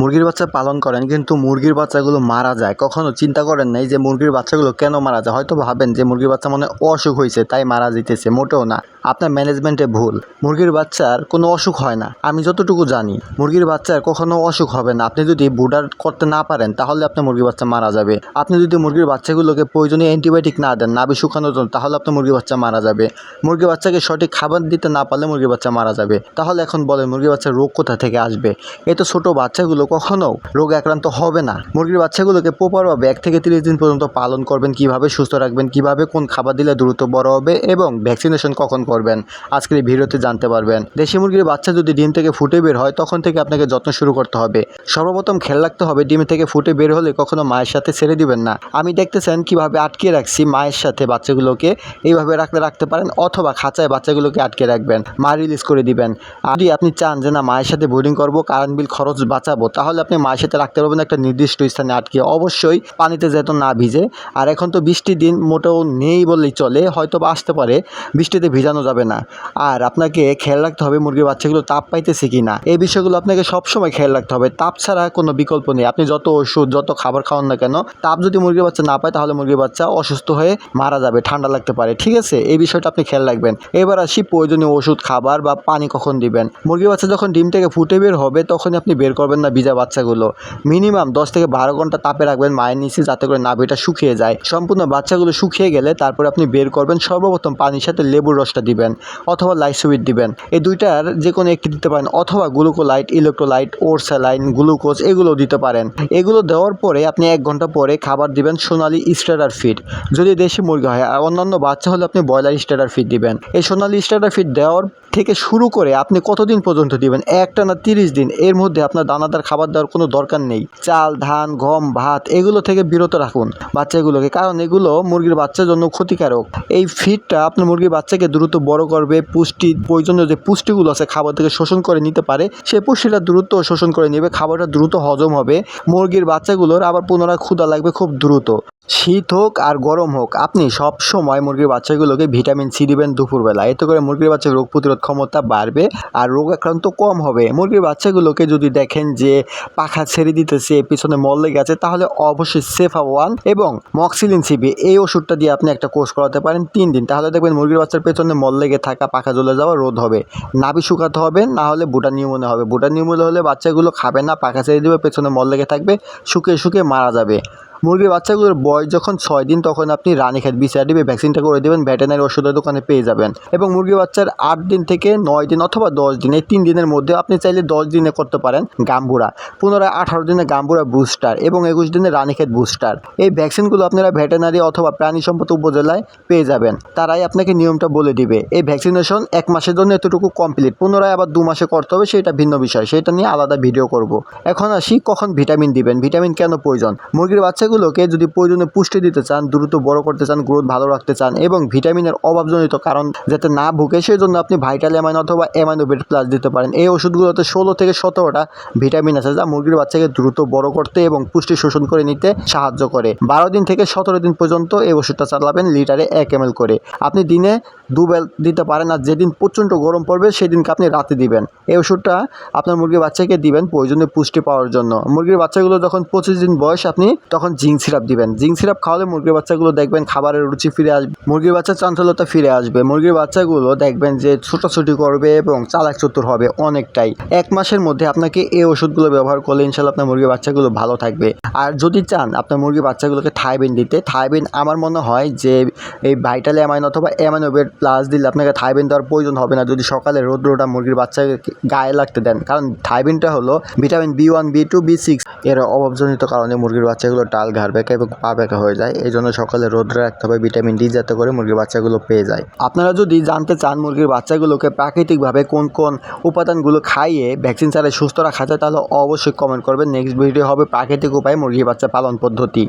মুরগির বাচ্চা পালন করেন, কিন্তু মুরগির বাচ্চাগুলো মারা যায়। কখনো চিন্তা করেন নাই যে মুরগির বাচ্চাগুলো কেন মারা যায়? হয়তো ভাবেন যে মুরগির বাচ্চা মানে অসুখ হয়েছে তাই মারা যেতেছে মোটেও না। আপনার ম্যানেজমেন্টে ভুল। মুরগির বাচ্চার কোনো অসুখ হয় না। আমি যতটুকু জানি, মুরগির বাচ্চার কখনো অসুখ হবে না। আপনি যদি বুডার করতে না পারেন, তাহলে আপনার মুরগির বাচ্চা মারা যাবে। আপনি যদি মুরগির বাচ্চাগুলোকে প্রয়োজনীয় অ্যান্টিবায়োটিক না দেন, নাভি শুকানোর জন্য, তাহলে আপনার মুরগির বাচ্চা মারা যাবে। মুরগির বাচ্চাকে সঠিক খাবার দিতে না পারলে মুরগির বাচ্চা মারা যাবে। তাহলে এখন বলেন, মুরগির বাচ্চার রোগ কোথা থেকে আসবে? এ তো ছোটো বাচ্চাগুলো, কখনো রোগ আক্রান্ত হবে না। মুরগির বাচ্চাগুলোকে প্রপারভাবে এক থেকে তিরিশ দিন পর্যন্ত পালন করবেন, কীভাবে সুস্থ রাখবেন, কীভাবে কোন খাবার দিলে দ্রুত বড় হবে এবং ভ্যাকসিনেশন কখন করবেন? আজকের এই ভিডিওতে জানতে পারবেন। দেশি মুরগির বাচ্চা যদি ডিম থেকে ফুটে বের হয়, তখন থেকে আপনাকে যত্ন শুরু করতে হবে। সর্বপ্রথম খেয়াল রাখতে হবে, ডিম থেকে ফুটে বের হলে কখনো মায়ের সাথে ছেড়ে দিবেন না। আমি দেখতেছেন কীভাবে আটকে রাখছি মায়ের সাথে বাচ্চাগুলোকে। এইভাবে রাখতে রাখতে পারেন, অথবা খাঁচায় বাচ্চাগুলোকে আটকে রাখবেন, মা রিলিজ করে দিবেন। যদি আপনি চান যে, না, মায়ের সাথে বোর্ডিং করব কারেন্ট বিল খরচ বাঁচাবো, তাহলে আপনি মায়ের সাথে রাখতে পারবেন একটা নির্দিষ্ট স্থানে আটকে। অবশ্যই পানিতে যেহেতু না ভিজে। আর এখন তো বৃষ্টির দিন মোটেও নেই বললেই চলে হয়তো বা আসতে পারে। বৃষ্টিতে ভিজানো যাবে না। আর আপনাকে খেয়াল রাখতে হবে মুরগির বাচ্চাগুলো তাপ পাইতেছে কি না এই বিষয়গুলো আপনাকে সবসময় খেয়াল রাখতে হবে। তাপ ছাড়া কোনো বিকল্প নেই। আপনি যত ওষুধ, যত খাবার খাওয়ান না কেন, তাপ যদি মুরগির বাচ্চা না পায়, তাহলে মুরগির বাচ্চা অসুস্থ হয়ে মারা যাবে, ঠান্ডা লাগতে পারে। ঠিক আছে? এই বিষয়টা আপনি খেয়াল রাখবেন। এবার আসি প্রয়োজনীয় ওষুধ, খাবার বা পানি কখন দিবেন। মুরগির বাচ্চা যখন ডিম থেকে ফুটে বের হবে, তখনই আপনি বের করবেন না ভিজা বাচ্চাগুলো। মিনিমাম দশ থেকে বারো ঘণ্টা তাপে রাখবেন মায়ের নিচে, যাতে করে নাভিটা শুকিয়ে যায়। সম্পূর্ণ বাচ্চাগুলো শুকিয়ে গেলে তারপরে আপনি বের করবেন সর্বপ্রথম পানির সাথে লেবুর রসটা দিবেন। অথবা লাইট লাইসোবিট দিবেন। এই দুইটার যে কোনো একটি দিতে পারেন অথবা গ্লুকোলাইট, ইলেকট্রোলাইট ওরস্যালাইন গ্লুকোজ এগুলো দিতে পারেন। এগুলো দেওয়ার পরে আপনি এক ঘণ্টা পরে খাবার দিবেন সোনালি স্টার্টার ফিড। যদি দেশি মুরগি হয়, আর অন্যান্য বাচ্চা হলে আপনি ব্রয়লার স্টার্টার ফিড দিবেন। এই সোনালি স্টার্টার ফিড দেওয়ার থেকে শুরু করে আপনি কতদিন পর্যন্ত দিবেন? একটা না তিরিশ দিন। এর মধ্যে আপনার দানাদার খাবার দেওয়ার কোনো দরকার নেই। চাল, ধান, গম, ভাত এগুলো থেকে বিরত রাখুন বাচ্চাগুলোকে, কারণ এগুলো মুরগির বাচ্চার জন্য ক্ষতিকারক। এই ফিডটা আপনার মুরগির বাচ্চাকে দ্রুত বড় করবে, পুষ্টি, প্রয়োজনীয় যে পুষ্টিগুলো আছে খাবার থেকে শোষণ করে নিতে পারে, সে পুষ্টিটা দ্রুত শোষণ করে নেবে, খাবারটা দ্রুত হজম হবে। মুরগির বাচ্চাগুলোর আবার পুনরায় ক্ষুধা লাগবে খুব দ্রুত। শীত হোক আর গরম হোক, আপনি সব সময় মুরগির বাচ্চাগুলোকে ভিটামিন সি দিবেন দুপুরবেলা। এতে করে মুরগির বাচ্চার রোগ প্রতিরোধ ক্ষমতা বাড়বে আর রোগ আক্রান্ত কম হবে। মুরগির বাচ্চাগুলোকে যদি দেখেন যে পাখা ছেড়ে দিতেছে, পিছনে মল লেগে আছে, তাহলে অবশ্যই সেফা ওয়ান এবং মক্সিলিন সিবি এই ওষুধটা দিয়ে আপনি একটা কোর্স করাতে পারেন তিন দিন। তাহলে দেখবেন মুরগির বাচ্চার পেছনে মল লেগে থাকা পাখা জ্বলে যাওয়া রোধ হবে। নাভি শুকাতে হবে, না হলে বুটা নিউমোনিয়া হবে। বুটা নিউমোনিয়া হলে বাচ্চাগুলো খাবে না, পাখা ছেড়ে দেবে, পেছনে মল লেগে থাকবে, শুকিয়ে শুকিয়ে মারা যাবে। মুরগির বাচ্চাগুলোর বয়স যখন ছয় দিন, তখন আপনি রানীক্ষেত বিসিআরডিবি ভ্যাকসিনটা করে দেবেন ভেটেনারি ওষুধের দোকানে পেয়ে যাবেন। এবং মুরগির বাচ্চার আট দিন থেকে নয় দিন অথবা দশ দিন, এই তিন দিনের মধ্যে আপনি চাইলে দশ দিনে করতে পারেন গাম্বুরা। পুনরায় আঠারো দিনে গাম্বুরা বুস্টার এবং একুশ দিনে রানীক্ষেত বুস্টার এই ভ্যাকসিনগুলো আপনারা ভেটেনারি অথবা প্রাণী সম্পদ উপজেলায় পেয়ে যাবেন। তারাই আপনাকে নিয়মটা বলে দিবে। এই ভ্যাকসিনেশন এক মাসের জন্য এতটুকু কমপ্লিট পুনরায় আবার দু মাসে করতে হবে, সেটা ভিন্ন বিষয়। সেটা নিয়ে আলাদা ভিডিও করব। এখন আসি কখন ভিটামিন দিবেন। ভিটামিন কেন প্রয়োজন? মুরগির বাচ্চাগুলোকে যদি প্রয়োজনে পুষ্টি দিতে চান, দ্রুত বড় করতে চান, গ্রোথ ভালো রাখতে চান এবং ভিটামিনের অভাবজনিত কারণ যাতে না ভুগে সেই জন্য আপনি ভাইটাল অ্যামাইন অথবা অ্যামাইনোবেট প্লাস দিতে পারেন। এই ওষুধগুলোতে ষোলো থেকে সতেরোটা ভিটামিন আছে যা মুরগির বাচ্চাকে দ্রুত বড় করতে এবং পুষ্টি শোষণ করে নিতে সাহায্য করে। বারো দিন থেকে সতেরো দিন পর্যন্ত এই ওষুধটা চালাবেন লিটারে এক এম করে। আপনি দিনে দু বেল দিতে পারেন আর যেদিন প্রচণ্ড গরম পড়বে, সেদিনকে আপনি রাতে দিবেন। এই ওষুধটা আপনার মুরগির বাচ্চাকে দিবেন প্রয়োজনীয় পুষ্টি পাওয়ার জন্য। মুরগির বাচ্চাগুলো যখন পঁচিশ দিন বয়স, আপনি তখন জিঙ্ক সিরাপ দিবেন। জিঙ্ক সিরাপ খাওয়ালে মুরগির বাচ্চাগুলো দেখবেন খাবারের রুচি ফিরে আসবে মুরগির বাচ্চার চাঞ্চল্যতা ফিরে আসবে। মুরগির বাচ্চাগুলো দেখবেন যে ছোটাছুটি করবে এবং চালাক চতুর হবে অনেকটাই। এক মাসের মধ্যে আপনাকে এই ওষুধগুলো ব্যবহার করলে ইনশাল্লাহ আপনার মুরগির বাচ্চাগুলো ভালো থাকবে। আর যদি চান আপনার মুরগির বাচ্চাগুলোকে থাইবিন দিতে, থাইবিন আমার মনে হয় যে এই ভাইটাল অ্যামাইন অথবা অ্যামাইনোবেট প্লাস দিলে আপনাকে থাইবিন দেওয়ার প্রয়োজন হবে না। যদি সকালে রৌদ্রটা মুরগির বাচ্চাকে গায়ে লাগতে দেন। কারণ থাইবিনটা হলো vitamin B one, B two, B six এর অভাবজনিত কারণে মুরগির বাচ্চাগুলো টাল ঘাড় বেঁকা এবং পা বেঁকা হয়ে যায়। এই জন্য সকালে রোদ্রে রাখতে হবে, ভিটামিন ডি যাতে করে মুরগির বাচ্চাগুলো পেয়ে যায়। আপনারা যদি জানতে চান মুরগির বাচ্চাগুলোকে প্রাকৃতিকভাবে কোন কোন উপাদানগুলো খাইয়ে ভ্যাকসিন ছাড়াই সুস্থ রাখা যায়, তাহলে অবশ্যই কমেন্ট করবেন। নেক্সট ভিডিও হবে প্রাকৃতিক উপায়ে মুরগির বাচ্চা পালন পদ্ধতি।